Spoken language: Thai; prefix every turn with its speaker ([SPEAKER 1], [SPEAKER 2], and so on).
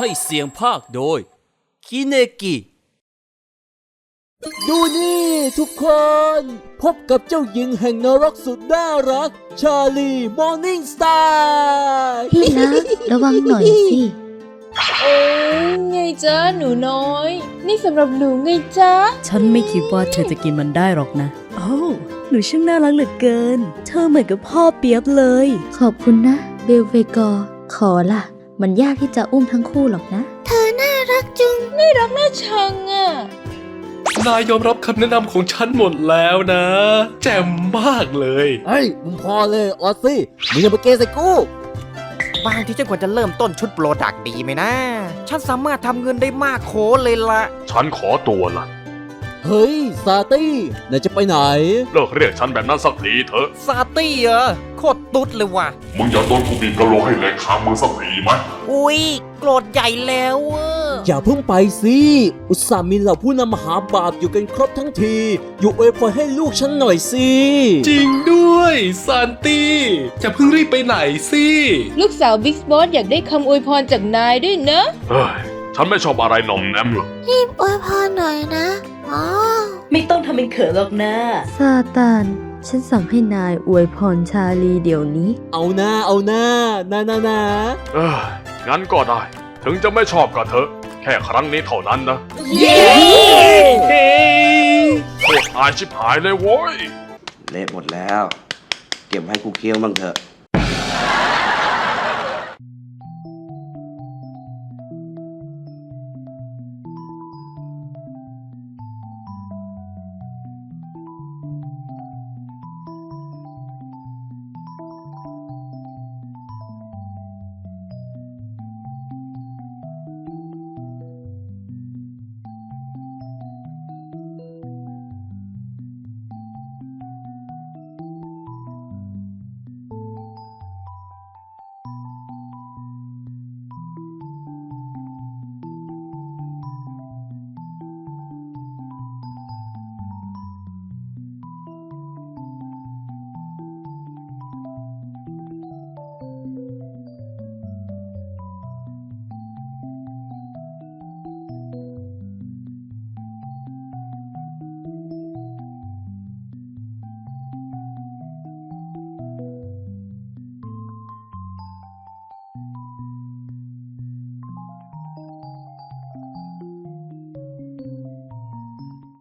[SPEAKER 1] ให้เสียงภาคโดย คิเนกิ
[SPEAKER 2] ดูนี่ทุกคน พบกับเจ้าหญิงแห่งนรกสุดน่ารัก ชาลีมอร์นิ่งสตาร์
[SPEAKER 3] พี่นะ ระวังหน่อยสิ
[SPEAKER 4] โอ้ยไงจ้าหนูน้อย นี่สำหรับหนูไงจ้า
[SPEAKER 5] ฉันไม่คิดว่าเธอจะกินมันได้หรอกนะ โอ้วหนูช่างน่ารักเหลือเกิน เธอเหมือนกับพ่อเปียบเลย
[SPEAKER 3] ขอบคุณนะ เบลเวกอร์ขอล่ะ มันยากที่จะอุ้มทั้งคู่หรอกนะ
[SPEAKER 4] น่าชังอะ
[SPEAKER 6] นายยอมรับคำแนะนำของฉันหมดแล้วนะ แจ่มมากเลย
[SPEAKER 2] เฮ้ย มึงพอเลย ออสซี่ มึงอย่ามาเกใส่กู
[SPEAKER 7] บางทีฉันควรจะเริ่มต้นชุดโปรดักต์ดีไหมนะ ฉันสามารถทำเงินได้มากโขเลยละ
[SPEAKER 8] ฉันขอตัวละ
[SPEAKER 2] เฮ้ยซาตี้นายจะไปไหน
[SPEAKER 8] เลิกเรียกฉันแบบนั้นสักทีเถอะ
[SPEAKER 7] ซาตี้เหรอโคตรตุ๊ดเลยว่ะ
[SPEAKER 8] มึงอย่าโดนกูบีบกระโหลกให้แหลกคางมือสักทีไหม
[SPEAKER 7] อุ๊ยโกรธใหญ่แล้วเว้ย
[SPEAKER 2] อย่าเพิ่งไปสิ อุตส่าห์มีเหล่าผู้นำมหาบาปอยู่กันครบทั้งที อยู่อวยพรให้ลูกฉันหน่อยสิ
[SPEAKER 6] จริงด้วยซานตี้จะเพิ่งรีบไปไหนสิ
[SPEAKER 4] ลูกสาวบิ๊กบอสอยากได้คำอวยพรจากนายด้วยนะ
[SPEAKER 8] เฮ้ย ฉันไม่ชอบอะไรหน่อมแนมหรอก
[SPEAKER 3] อวยพรหน่อยนะอ๋อ
[SPEAKER 5] ไม่ต้องทำเป็นเขินหรอกนะ
[SPEAKER 3] ซาตาน ฉันสั่งให้นายอวยพรชาลีเดี๋ยวนี้
[SPEAKER 2] เอาหน้าเอาหน้านานานา
[SPEAKER 8] เอ้ยงั้นก็ได้ ถึงจะไม่ชอบก็เถอะ แค่ครั้งนี้เท่านั้นนะ
[SPEAKER 6] เฮ้ย
[SPEAKER 8] โคตรอายชิบหายเลยโว้ย
[SPEAKER 9] เละหมดแล้ว เก็บให้กูเคี้ยวบ้างเถอะ